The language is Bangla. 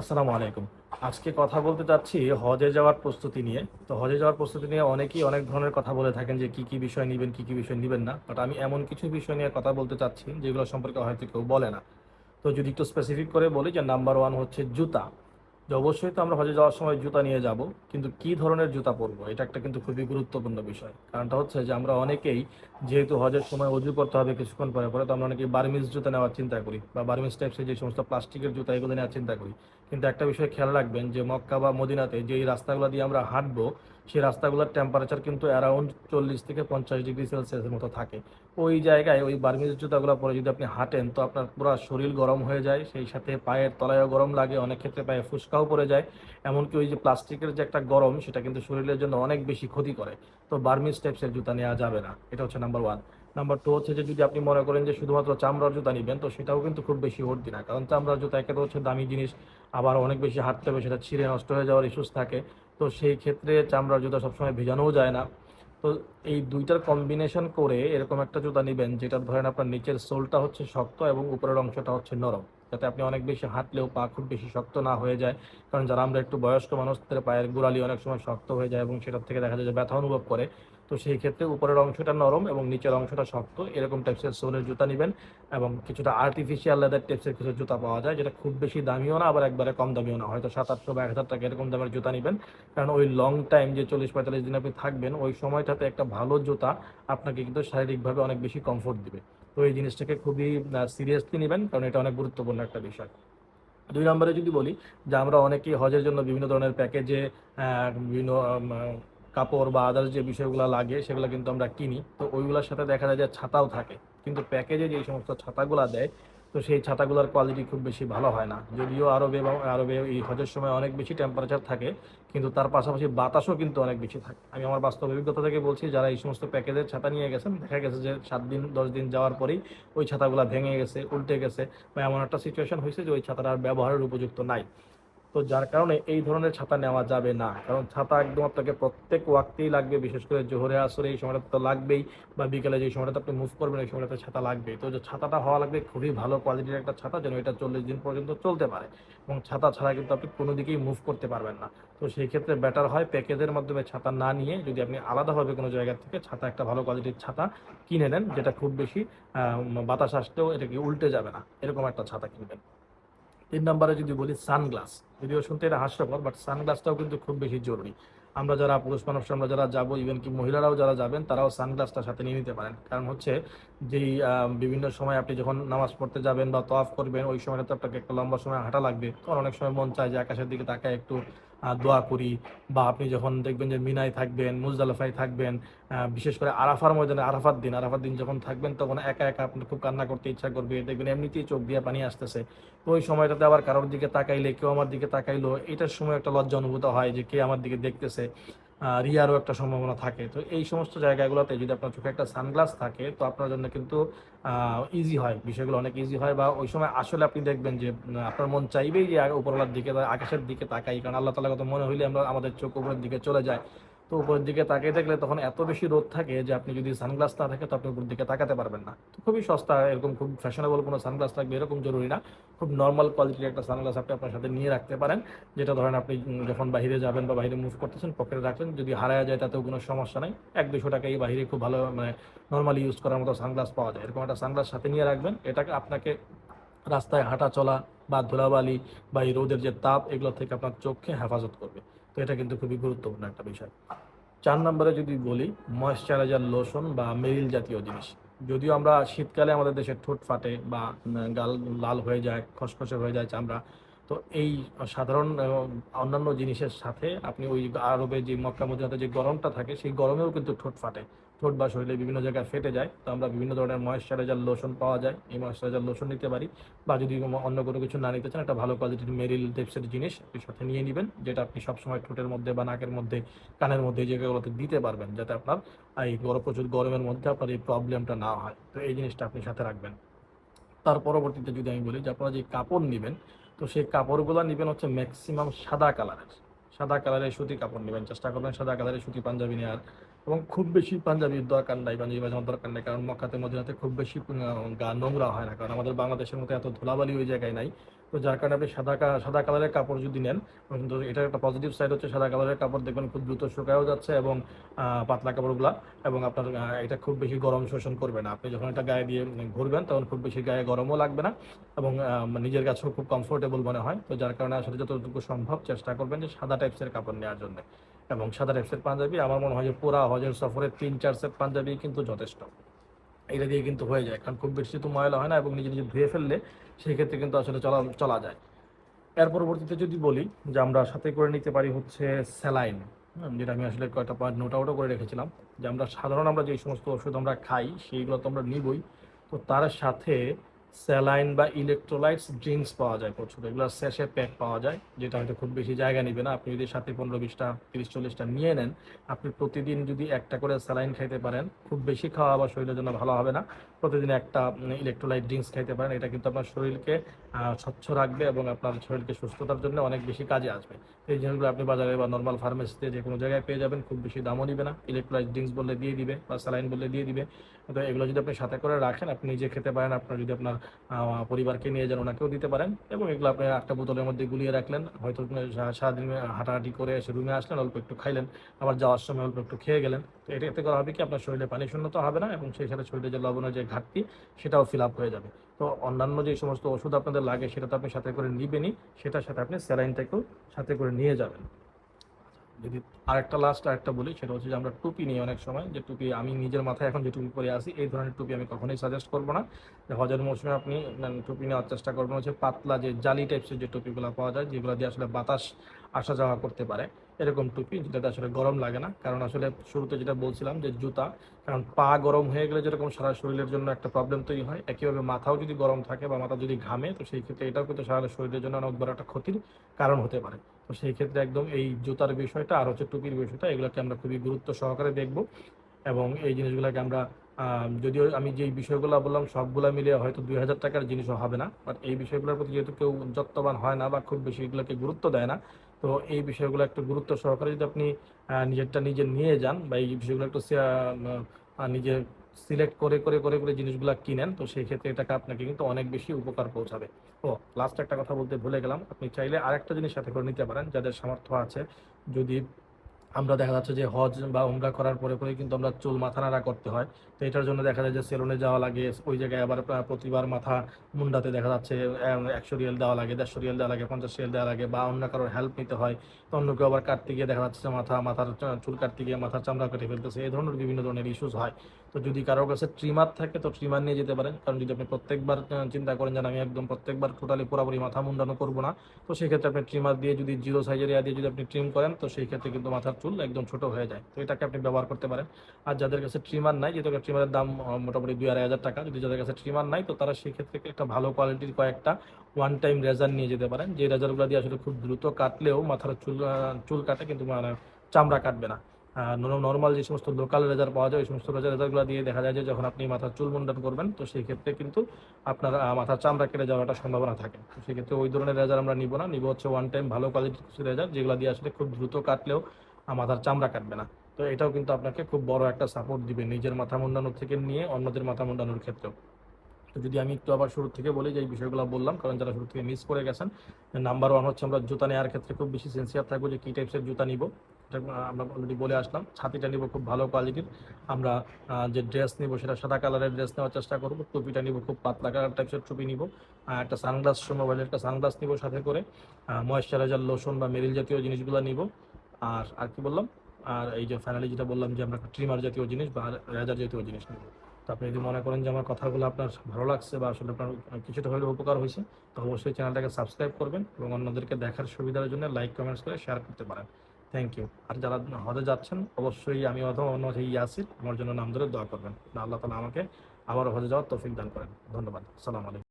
আসসালামু আলাইকুম। আজকে কথা বলতে চাচ্ছি হজে যাওয়ার প্রস্তুতি নিয়ে। তো হজে যাওয়ার প্রস্তুতি নিয়ে অনেকেই অনেক ধরনের কথা বলে থাকেন যে কি কি বিষয় নেবেন, কি কি বিষয় নেবেন না। বাট আমি এমন কিছু বিষয় নিয়ে কথা বলতে চাচ্ছি যেগুলো সম্পর্কে হয়তো কেউ বলে না। তো যদি একটু স্পেসিফিক করে বলি যে নাম্বার ওয়ান হচ্ছে জুতা। যে অবশ্যই তো আমরা হজে যাওয়ার সময় জুতা নিয়ে যাব, কিন্তু কি ধরনের জুতা পরবো? এটা একটা কিন্তু খুবই গুরুত্বপূর্ণ বিষয়। কারণটা হচ্ছে যে আমরা অনেকেই যেহেতু হজের সময় অজু করতে হবে কিছুক্ষণ পরে পরে তো আমরা অনেকেই বার্মিজ জুতা নেওয়ার চিন্তা করি বা বার্মিজ টাইপসের যে সমস্ত প্লাস্টিকের জুতা, এগুলো নেওয়ার চিন্তা করি। কিন্তু একটা বিষয় খেয়াল রাখবেন যে মক্কা বা মদিনাতে যেই রাস্তাগুলো দিয়ে আমরা হাঁটবো সেই রাস্তাগুলোর টেম্পারেচার কিন্তু অ্যারাউন্ড চল্লিশ থেকে পঞ্চাশ ডিগ্রি সেলসিয়াসের মতো থাকে। ওই জায়গায় ওই বার্মিজ জুতাগুলো পরে যদি আপনি হাঁটেন, তো আপনার পুরো শরীর গরম হয়ে যায়, সেই সাথে পায়ের তলায়ও গরম লাগে, অনেক ক্ষেত্রে পায়ে ফুসকাও পড়ে যায়। এমনকি ওই যে প্লাস্টিকের যে একটা গরম, সেটা কিন্তু শরীরের জন্য অনেক বেশি ক্ষতি করে। তো বার্মিজ টাইপসের জুতা নেওয়া যাবে না। এটা হচ্ছে নাম্বার ওয়ান নাম্বার টু হচ্ছে যে, যদি আপনি মনে করেন যে শুধুমাত্র চামড়ার জুতা নেবেন, তো সেটাও কিন্তু খুব বেশি ভর্তি না। কারণ চামড়ার জুতা একে তো হচ্ছে দামি জিনিস, আবার অনেক বেশি হাঁটতে হবে, সেটা ছিঁড়ে নষ্ট হয়ে যাওয়ার ইস্যুস থাকে। তো সেই ক্ষেত্রে চামড়ার জুতা সবসময় ভেজানোও যায় না। তো এই দুইটার কম্বিনেশন করে এরকম একটা জুতা নেবেন যেটা ধরেন আপনার নিচের সোলটা হচ্ছে শক্ত এবং উপরের অংশটা হচ্ছে নরম। যাতে আপনি অনেক বেশি হাঁটলেও পা খুব বেশি শক্ত না হয়ে যায়। কারণ যারা আমরা একটু বয়স্ক মানুষদের পায়ের গোড়ালি অনেক সময় শক্ত হয়ে যায় এবং সেটার থেকে দেখা যায় যে ব্যথা অনুভব করে। তো সেই ক্ষেত্রে উপরের অংশটা নরম এবং নিচের অংশটা শক্ত। এরকম টাইপসের সোলের জুতা নেবেন এবং কিছুটা আর্টিফিশিয়াল লেদার টাইপসের কিছু জুতা পাওয়া যায়, যেটা খুব বেশি দামিও না, আবার একবারে কম দামিও না। হয়তো সাত, আটশো বা এক হাজার টাকা এরকম দামের জুতা নেবেন। কারণ ওই লং টাইম যে চল্লিশ, পঁয়তাল্লিশ দিন আপনি থাকবেন, ওই সময়টাতে একটা ভালো জুতা আপনাকে কিন্তু শারীরিকভাবে অনেক বেশি কমফোর্ট দিবে। তো এই জিনিসটাকে খুবই সিরিয়াসলি নেবেন, কারণ এটা অনেক গুরুত্বপূর্ণ একটা বিষয়। দুই নম্বরে যদি বলি যে আমরা অনেকেই হজের জন্য বিভিন্ন ধরনের প্যাকেজে বিভিন্ন কাপড় বা আদার্স যে বিষয়গুলো লাগে, সেগুলো কিন্তু আমরা কিনি। তো ওইগুলোর সাথে দেখা যায় যে ছাতাও থাকে। কিন্তু প্যাকেজে যে সমস্ত ছাতাগুলো দেয়, তো সেই ছাতাগুলোর কোয়ালিটি খুব বেশি ভালো হয় না। যদিও আরবে বা আরবে এই হজের সময় অনেক বেশি টেম্পারেচার থাকে, কিন্তু তার পাশাপাশি বাতাসও কিন্তু অনেক বেশি থাকে। আমি আমার বাস্তব অভিজ্ঞতা থেকে বলছি, যারা এই সমস্ত প্যাকেজের ছাতা নিয়ে গেছেন, দেখা গেছে যে সাত দিন, দশ দিন যাওয়ার পরেই ওই ছাতাগুলো ভেঙে গেছে, উল্টে গেছে। বা এমন একটা সিচুয়েশন হয়েছে যে ওই ছাতাটা আর ব্যবহারের উপযুক্ত নাই। তো যার কারণে এই ধরনের ছাতা নেওয়া যাবে না। কারণ ছাতা একদম আপনাকে প্রত্যেক ওয়াক্তেই লাগবে, বিশেষ করে জোহরে, আসরে এই সময়টা তো লাগবেই বা বিকেলে যে সময়টাতে আপনি মুভ করবেন এই সময়টাতে ছাতা লাগবেই তো যে ছাতাটা হওয়া লাগবে খুবই ভালো কোয়ালিটির একটা ছাতা যেন এটা চল্লিশ দিন পর্যন্ত চলতে পারে। এবং ছাতা ছাড়া কিন্তু আপনি কোনো দিকেই মুভ করতে পারবেন না। তো সেই ক্ষেত্রে বেটার হয় প্যাকেজের মাধ্যমে ছাতা না নিয়ে যদি আপনি আলাদাভাবে কোনো জায়গা থেকে ছাতা একটা ভালো কোয়ালিটির ছাতা কিনে নেন, যেটা খুব বেশি বাতাস আসলেও এটাকে উল্টে যাবে না। এরকম একটা ছাতা কিনবেন। তিন নম্বরে যদি বলি সানগ্লাস। যদিও শুনতে এটা হাস্যকর বাট সানগ্লাসটাও কিন্তু খুব বেশি জরুরি। আমরা যারা পুরুষ মানুষ, আমরা যারা যাব ইভেন কি মহিলারাও যারা যাবেন, তারাও সানগ্লাসটা সাথে নিয়ে নিতে পারেন। কারণ হচ্ছে যেই বিভিন্ন সময় আপনি যখন নামাজ পড়তে যাবেন বা তফ করবেন, ওই সময়টাতে আপনাকে একটা লম্বা সময় হাঁটা লাগবে। কারণ অনেক সময় মন চায় যে আকাশের দিকে তাকায় একটু দোয়া করি বা আপনি যখন দেখবেন যে মিনায় থাকবেন, মুজদালাফায় থাকবেন বিশেষ করে আরাফার ময়দানে, আরাফার দিন আরাফার দিন যখন থাকবেন তখন একা একা আপনি খুব কান্না করতে ইচ্ছা করবে। দেখবেন এমনিতেই চোখ দিয়ে পানি আসতেছে। তো ওই সময়টাতে আবার কারোর দিকে তাকাইলে, কেউ আমার দিকে তাকাইলো, এটার সময় একটা লজ্জা অনুভূত হয় যে কে আমার দিকে দেখতেছে। রিয়ারও একটা সম্ভাবনা থাকে। তো এই সমস্ত জায়গাগুলোতে যদি আপনার চোখে একটা সানগ্লাস থাকে, তো আপনার জন্য কিন্তু ইজি হয়। বিষয়গুলো অনেক ইজি হয় বা ওই সময় আসলে আপনি দেখবেন যে আপনার মন চাইবেই যে উপরওয়ালার দিকে আকাশের দিকে তাকাই। কারণ আল্লাহ তালা কত মনে হইলে আমরা আমাদের চোখ উপরের দিকে চলে যায় তো উপরের দিকে তাকিয়ে দেখলে তখন এত বেশি রোদ থাকে যে আপনি যদি সানগ্লাস না থাকে তো আপনি উপরের দিকে তাকাতে পারবেন না। তো খুবই সস্তা, এরকম খুব ফ্যাশনেবল কোনো সানগ্লাস থাকবে এরকম জরুরি না। খুব নর্মাল কোয়ালিটির একটা সানগ্লাস আপনি আপনার সাথে নিয়ে রাখতে পারেন, যেটা ধরেন আপনি যখন বাইরে যাবেন বা বাইরে মুভ করতেছেন পকেটে রাখলেন, যদি হারায় যায় তাতেও কোনো সমস্যা নাই। এক দুশো টাকা এই বাইরে খুব ভালো মানে নর্মালি ইউজ করার মতো সানগ্লাস পাওয়া যায়। এরকম একটা সানগ্লাস সাথে নিয়ে রাখবেন, এটাকে আপনাকে রাস্তায় হাঁটা চলা বা ধুলাবালি বা এই রোদের যে তাপ, এগুলো থেকে আপনার চোখকে হেফাজত করবে। তো এটা কিন্তু খুবই গুরুত্বপূর্ণ একটা বিষয়। চার নম্বরে যদি বলি ময়শ্চারাইজার লোশন বা মেরিল জাতীয় জিনিস। যদিও আমরা শীতকালে আমাদের দেশে ঠোঁট ফাটে বা গাল লাল হয়ে যায়, খসখসে হয়ে যায় চামড়া, তো এই সাধারণ অন্যান্য জিনিসের সাথে আপনি ওই আরবে যে মক্কা মদিনাতে যে গরমটা থাকে, সেই গরমেও কিন্তু ঠোঁট ফাটে। ঠোঁট বা শরীরে বিভিন্ন জায়গায় ফেটে যায়, তো আমরা বিভিন্ন ধরনের ময়েশ্চারাইজার লোশন পাওয়া যায়। এই ময়েশ্চারাইজার লোশন নিতে পারি বা যদি অন্য কোনো কিছু না নিতে চান, একটা ভালো কোয়ালিটির মেরিল টাইপসের জিনিস আপনি সাথে নিয়ে নেবেন, যেটা আপনি সবসময় ঠোঁটের মধ্যে বা নাকের মধ্যে, কানের মধ্যে এই জায়গাগুলোতে দিতে পারবেন, যাতে আপনার এই গরম, প্রচুর গরমের মধ্যে আপনার এই প্রবলেমটা না হয়। তো এই জিনিসটা আপনি সাথে রাখবেন। তার পরবর্তীতে যদি আমি বলি যে আপনারা যে কাপড় নেবেন, তো সেই কাপড়গুলো নেবেন হচ্ছে ম্যাক্সিমাম সাদা কালারের সাদা কালারের সুতি কাপড় নেবেন। চেষ্টা করবেন সাদা কালারের সুতি পাঞ্জাবি নেওয়ার এবং খুব বেশি পাঞ্জাবির দরকার নাই পাঞ্জাবি বাজানোর দরকার নেই, কারণ মক্কাতে, মদিনাতে খুব বেশি গা নোংরা হয় না। কারণ আমাদের বাংলাদেশের মতো এত ধুলাবালি ওই জায়গায় নাই। তো যার কারণে আপনি সাদা সাদা কালারের কাপড় যদি নেন এটার একটা পজিটিভ সাইড হচ্ছে সাদা কালারের কাপড়, দেখবেন খুব দ্রুত শুকায়ও যাচ্ছে এবং পাতলা কাপড়গুলা এবং আপনার এটা খুব বেশি গরম শোষণ করবে না। আপনি যখন এটা গায়ে দিয়ে ঘুরবেন, তখন খুব বেশি গায়ে গরমও লাগবে না এবং নিজের কাছেও খুব কমফোর্টেবল মনে হয়। তো যার কারণে আসলে যতটুকু সম্ভব চেষ্টা করবেন যে সাদা টাইপসের কাপড় নেওয়ার জন্য। এবং সাদা টাইপসের পাঞ্জাবি, আমার মনে হয় যে পুরা হজের সফরে তিন, চার সেট পাঞ্জাবি কিন্তু যথেষ্ট। এটা দিয়ে কিন্তু হয়ে যায়, কারণ খুব বেশি তো ময়লা হয় না এবং নিজে নিজে ধুয়ে ফেললে সেই ক্ষেত্রে কিন্তু আসলে চলা চলা যায়। এর পরবর্তীতে যদি বলি যে আমরা সাথে করে নিতে পারি হচ্ছে স্যালাইন যেটা আমি আসলে কয়েকটা পয়েন্ট নোট আউটও করে রেখেছিলাম, যে আমরা সাধারণ আমরা যে সমস্ত ওষুধ আমরা খাই, সেইগুলো তো আমরা নিবই। তো তার সাথে স্যালাইন বা ইলেকট্রোলাইটস ড্রিঙ্কস পাওয়া যায় প্রচুর। এগুলো স্যাশে প্যাক পাওয়া যায়, যেটা হয়তো খুব বেশি জায়গা নেবে না। আপনি যদি সাথে পনেরো বিশটা, তিরিশ চল্লিশটা নিয়ে নেন, আপনি প্রতিদিন যদি একটা করে স্যালাইন খাইতে পারেন, খুব বেশি খাওয়া আবার শরীরের জন্য ভালো হবে না। প্রতিদিন একটা ইলেকট্রোলাইট ড্রিঙ্কস খাইতে পারেন। এটা কিন্তু আপনার শরীরকে স্বচ্ছ রাখবে এবং আপনার শরীরকে সুস্থতার জন্য অনেক বেশি কাজে আসবে। এই জিনিসগুলো আপনি বাজারে বা নর্মাল ফার্মেসিতে যে কোনো জায়গায় পেয়ে যাবেন, খুব বেশি দামও নিবে না। ইলেকট্রোলাইট ড্রিঙ্কস বললে দিয়ে দিবে বা স্যালাইন বললে দিয়ে দিবে। তো এগুলো যদি আপনি সাথে করে রাখেন, আপনি নিজে খেতে পারেন। আপনার যদি আপনার পরিবারকে নিয়ে যান ওনাকেও দিতে পারেন এবং এগুলো আপনি একটা বোতলের মধ্যে গুলিয়ে রাখলেন। হয়তো সারাদিন হাঁটাহাঁটি করে এসে রুমে আসলেন, অল্প একটু খাইলেন, আবার যাওয়ার সময় অল্প একটু খেয়ে গেলেন। তো এটা এতে করা হবে কি, আপনার শরীরে পানি শূন্যতা হবে না এবং সেই সাথে শরীরে যে লবণের যে ঘাটতি, সেটাও ফিল আপ হয়ে যাবে। তো অন্যান্য যে সমস্ত ওষুধ আপনাদের লাগে, সেটা তো আপনি সাথে করে নিবেনই, সেটার সাথে আপনি স্যালাইনটাকেও সাথে করে নিয়ে যাবেন। যদি আরেকটা লাস্ট আরেকটা বলি, সেটা হচ্ছে যে আমরা টুপি নিই অনেক সময় যে টুপি আমি নিজের মাথায় এখন যে টুপি পরে আসি, এই ধরনের টুপি আমি কখনোই সাজেস্ট করব না। যে হজের মৌসুমে আপনি টুপি নেওয়ার চেষ্টা করবেন হচ্ছে পাতলা যে জালি টাইপসের যে টুপিগুলো পাওয়া যায়, যেগুলো দিয়ে আসলে বাতাস আসা যাওয়া করতে পারে। এরকম টুপি যেটাতে আসলে গরম লাগে না। কারণ আসলে শুরুতে যেটা বলছিলাম যে জুতা, কারণ পা গরম হয়ে গেলে যেরকম সারা শরীরের জন্য একটা প্রবলেম তৈরি হয়, একইভাবে মাথাও যদি গরম থাকে বা মাথা যদি ঘামে, তো সেই ক্ষেত্রে এটাও কিন্তু সারা শরীরের জন্য অনেক বড় একটা ক্ষতির কারণ হতে পারে। তো সেই ক্ষেত্রে একদম এই জুতার বিষয়টা আর হচ্ছে টুপির বিষয়টা এগুলোকে আমরা খুবই গুরুত্ব সহকারে দেখব এবং এই জিনিসগুলোকে আমরা যদিও আমি যেই বিষয়গুলো বললাম সবগুলো মিলে হয়তো দুই হাজার টাকার জিনিসও হবে না বাট এই বিষয়গুলোর প্রতি যেহেতু কেউ যত্নবান হয় না বা খুব বেশি এগুলোকে গুরুত্ব দেয় না তো এই বিষয়গুলো একটু গুরুত্ব সহকারে যদি আপনি নিজেরটা নিজে নিয়ে যান বা এই বিষয়গুলো একটু নিজে সিলেক্ট করে করে করে করে জিনিসগুলো কিনেন, তো সেই ক্ষেত্রে এটাকে আপনাকে কিন্তু অনেক বেশি উপকার পৌঁছাবে। ও লাস্ট একটা কথা বলতে ভুলে গেলাম, আপনি চাইলে আরেকটা জিনিস সাথে করে নিতে পারেন, যাদের সামর্থ্য আছে, যদি আমরা দেখা যাচ্ছে যে হজ বা উমরা করার পরে পরে কিন্তু আমরা চুল মাথা নাড়া করতে হয়। তো এটার জন্য দেখা যায় যে সেলুনে যাওয়া লাগে, ওই জায়গায় আবার প্রতিবার মাথা মুন্ডাতে দেখা যাচ্ছে একশো রিয়েল দেওয়া লাগে, দেড়শো রিয়েল দেওয়া লাগে, পঞ্চাশ রিয়েল দেওয়া লাগে বা অন্য কারোর হেল্প নিতে হয়। তো অন্য কেউ আবার কাটতে গিয়ে দেখা যাচ্ছে মাথা, মাথার চুল কাটতে গিয়ে মাথার চামড়া কেটে ফেলতেছে। এই ধরনের বিভিন্ন ধরনের ইস্যুস হয়। তো যদি কারোর কাছে ট্রিমার থাকে, তো ট্রিমার নিয়ে যেতে পারেন। কারণ যদি আপনি প্রত্যেকবার চিন্তা করেন যে আমি একদম প্রত্যেকবার টোটালি পুরোপুরি মাথা মুন্ডানো করব না, তো সেই ক্ষেত্রে আপনি ট্রিমার দিয়ে যদি জিরো সাইজের এরিয়া দিয়ে যদি আপনি ট্রিম করেন, তো সেই ক্ষেত্রে কিন্তু মাথার চুল একদম ছোট হয়ে যায়। তো এটাকে আপনি ব্যবহার করতে পারেন। আর যাদের কাছে ট্রিমার নাই যেহেতু ট্রিমারের দাম মোটামুটি দুই আড়াই হাজার টাকা, যদি যাদের কাছে ট্রিমার নাই, তো তারা সেই ক্ষেত্রে একটা ভালো কোয়ালিটির কয়েকটা ওয়ান টাইম রেজার নিয়ে যেতে পারেন। যে রেজারগুলো দিয়ে আসলে খুব দ্রুত কাটলেও মাথার চুল চুল কাটে, কিন্তু মানে চামড়া কাটবে না। নর্মাল যে সমস্ত লোকাল রেজার পাওয়া যায়, ওই সমস্ত রেজার রেজারগুলো দিয়ে দেখা যায় যে যখন আপনি মাথার চুল মুন্ডন করবেন, তো সেই ক্ষেত্রে কিন্তু আপনার মাথার চামড়া কেটে যাওয়ার একটা সম্ভাবনা থাকে। তো সেক্ষেত্রে ওই ধরনের রেজার আমরা নিব না। নিব হচ্ছে ওয়ান টাইম ভালো কোয়ালিটির কিছু রেজার যেগুলো দিয়ে আসলে খুব দ্রুত কাটলেও মাথার চামড়া কাটবে না। তো এটাও কিন্তু আপনাকে খুব বড় একটা সাপোর্ট দিবে নিজের মাথা মুন্ডানোর থেকে নিয়ে অন্যদের মাথা মুন্ডানোর ক্ষেত্রেও। যদি আমি একটু আবার শুরু থেকে বলি যে এই বিষয়গুলো বললাম, কারণ যারা শুরু থেকে মিস করে গেছেন নাম্বার ওয়ান হচ্ছে আমরা জুতা নেওয়ার ক্ষেত্রে খুব বেশি সেন্সিয়ার থাকব যে কী টাইপসের জুতা নিব। আমরা অলরেডি বলে আসলাম, ছাতিটা নিব খুব ভালো কোয়ালিটির আমরা যে ড্রেস নিব সেটা সাদা কালারের ড্রেস নেওয়ার চেষ্টা করব, টুপিটা নিব খুব পাতলা কালার টাইপসের টুপি নিব। একটা সানগ্লাস মোবাইলের একটা সানগ্লাস নিব সাথে করে। ময়েশ্চারাইজার লোশন বা মেরিল জাতীয় জিনিসগুলো নিব। আর আর কি বললাম? আর এই যে ফাইনালি যেটা বললাম যে আমরা ট্রিমার জাতীয় জিনিস বা রেজার জাতীয় জিনিস নিব। তো আপনি যদি মনে করেন যে আমার কথাগুলো আপনার ভালো লাগছে বা আসলে আপনার কিছুটা হলেও উপকার হয়েছে, তো অবশ্যই চ্যানেলটাকে সাবস্ক্রাইব করবেন এবং অন্যদেরকে দেখার সুবিধার জন্য লাইক কমেন্টস করে শেয়ার করতে পারেন। থ্যাংক ইউ আর যারা হজে যাচ্ছেন, অবশ্যই আমি অথবা অন্য হচ্ছে ইয়াসির, আমার জন্য নাম ধরে দোয়া করবেন। আল্লাহ তালা আমাকে আবারও হজে যাওয়ার তৌফিক দান করেন। ধন্যবাদ। সালাম আলাইকুম।